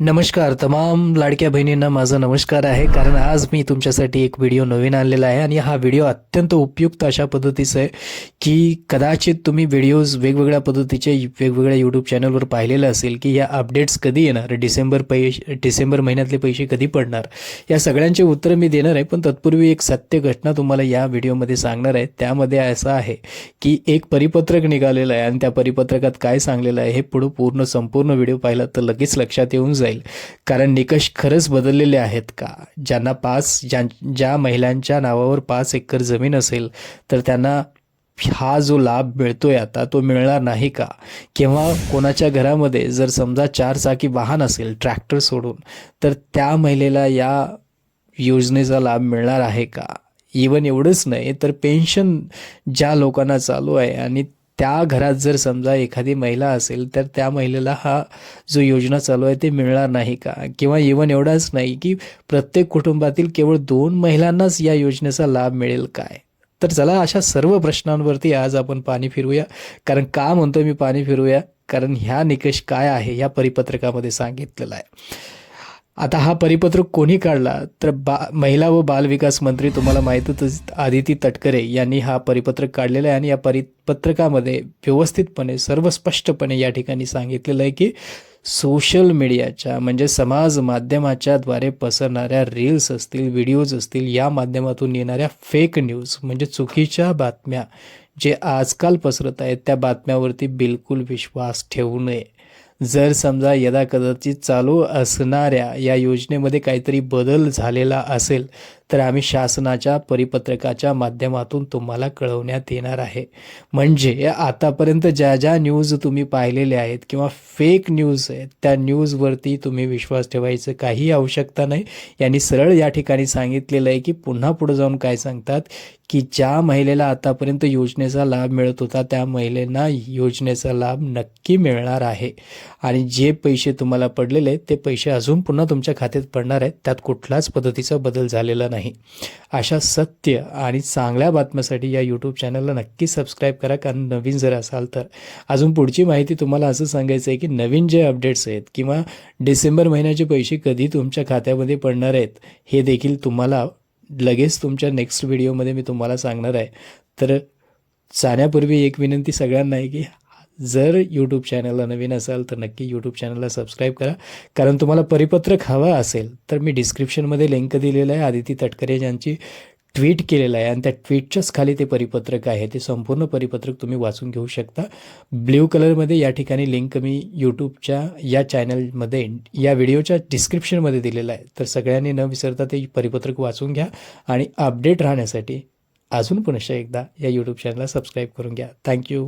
नमस्कार. तमाम लाडक्या बहिणींना माझा नमस्कार आहे. कारण आज मी तुमच्यासाठी एक व्हिडिओ नवीन आणलेला आहे आणि हा व्हिडिओ अत्यंत उपयुक्त अशा पद्धतीचा आहे की कदाचित तुम्ही व्हिडिओज वेगवेगळ्या पद्धतीचे वेगवेगळ्या यूट्यूब चॅनलवर पाहिलेलं असेल की या अपडेट्स कधी येणार? डिसेंबर पैसे डिसेंबर महिन्यातले पैसे कधी पडणार? या सगळ्यांचे उत्तर मी देणार आहे. पण तत्पूर्वी एक सत्य घटना तुम्हाला या व्हिडिओमध्ये सांगणार आहे. त्यामध्ये असं आहे की एक परिपत्रक निघालेलं आहे आणि त्या परिपत्रकात काय सांगलेलं आहे हे पुढं पूर्ण संपूर्ण व्हिडिओ पाहिला तर लगेच लक्षात येऊन जाईल. कारण निकष खरंच बदललेले आहेत का? ज्यांना पाच ज्या ज्या महिलांच्या नावावर पाच एकर जमीन असेल तर त्यांना हा जो लाभ मिळतोय आता तो मिळणार नाही का? किंवा कोणाच्या घरामध्ये जर समजा चार चाकी वाहन असेल ट्रॅक्टर सोडून तर त्या महिलेला या योजनेचा लाभ मिळणार आहे का? इवन एवढंच नाही तर पेन्शन ज्या लोकांना चालू आहे आणि त्या घरात जर समजा एखादी महिला असेल तर त्या महिलेला हा जो योजना चालू आहे ते मिळणार नाही का? किंवा इवन एवढाच नाही की प्रत्येक कुटुंबातील केवळ दोन महिलांनाच या योजनेचा लाभ मिळेल काय? तर चला अशा सर्व प्रश्नांवरती आज आपण पाणी फिरूया कारण का म्हणतो मी पाणी फिरूया कारण ह्या निकष काय आहे या परिपत्रकामध्ये सांगितलेलं आहे. आता हा परिपत्रक कोणी काढला? तर बा महिला व बालविकास मंत्री तुम्हाला माहीतच आदिती तटकरे यांनी हा परिपत्रक काढलेला आहे आणि या परिपत्रकामध्ये व्यवस्थितपणे सर्व स्पष्टपणे या ठिकाणी सांगितलेलं आहे की सोशल मीडियाच्या म्हणजे समाज माध्यमाच्या द्वारे पसरणाऱ्या रील्स असतील व्हिडिओज असतील या माध्यमातून येणाऱ्या फेक न्यूज म्हणजे चुकीच्या बातम्या जे आजकाल पसरत आहेत त्या बातम्यावरती बिलकुल विश्वास ठेवू नये. जर समजा यदा कदाचित चालू असणाऱ्या या योजनेमध्ये काहीतरी बदल झालेला असेल तर आम्ही शासनाच्या परिपत्रकाच्या माध्यमातून तुम्हाला कळवण्यात येणार आहे. म्हणजे आतापर्यंत ज्या ज्या न्यूज तुम्ही पाहिलेल्या आहेत किंवा फेक न्यूज आहेत त्या न्यूजवरती तुम्ही विश्वास ठेवायचं काही आवश्यकता नाही. यांनी सरळ या ठिकाणी सांगितलेलं आहे की पुन्हा पुढे जाऊन काय सांगतात? की ज्या महिलेला आतापर्यंत योजनेचा लाभ मिळत होता त्या महिलेंना योजनेचा लाभ नक्की मिळणार आहे. आणि जे पैसे तुम्हाला पडलेले आहेत ते पैसे अजून पुन्हा तुमच्या खात्यात पडणार आहेत. त्यात कुठलाच पद्धतीचा बदल झालेला नाही नाही. अशा सत्य आणि चांगल्या बातम्यासाठी या यूट्यूब चॅनलला नक्की सबस्क्राईब करा कारण नवीन जर असाल तर. अजून पुढची माहिती तुम्हाला असं सांगायचं आहे की नवीन जे अपडेट्स आहेत किंवा डिसेंबर महिन्याचे पैसे कधी तुमच्या खात्यामध्ये पडणार आहेत हे देखील तुम्हाला लगेच तुमच्या नेक्स्ट व्हिडिओमध्ये मी तुम्हाला सांगणार आहे. तर जाण्यापूर्वी एक विनंती सगळ्यांना आहे की जर यूट्यूब चॅनलला नवीन असाल तर नक्की यूट्यूब चॅनलला सबस्क्राईब करा. कारण तुम्हाला परिपत्रक हवं असेल तर मी डिस्क्रिप्शनमध्ये लिंक दिलेलं आहे. आदिती तटकरे यांची ट्विट केलेलं आहे आणि त्या ट्विटच्याच खाली ते परिपत्रक आहे. ते संपूर्ण परिपत्रक तुम्ही वाचून घेऊ शकता. ब्ल्यू कलरमध्ये या ठिकाणी लिंक मी यूट्यूबच्या या चॅनलमध्ये या व्हिडिओच्या डिस्क्रिप्शनमध्ये दिलेलं आहे. तर सगळ्यांनी न विसरता ते परिपत्रक वाचून घ्या आणि अपडेट राहण्यासाठी अजून पुनश्च एकदा या यूट्यूब चॅनलला सबस्क्राईब करून घ्या. थँक्यू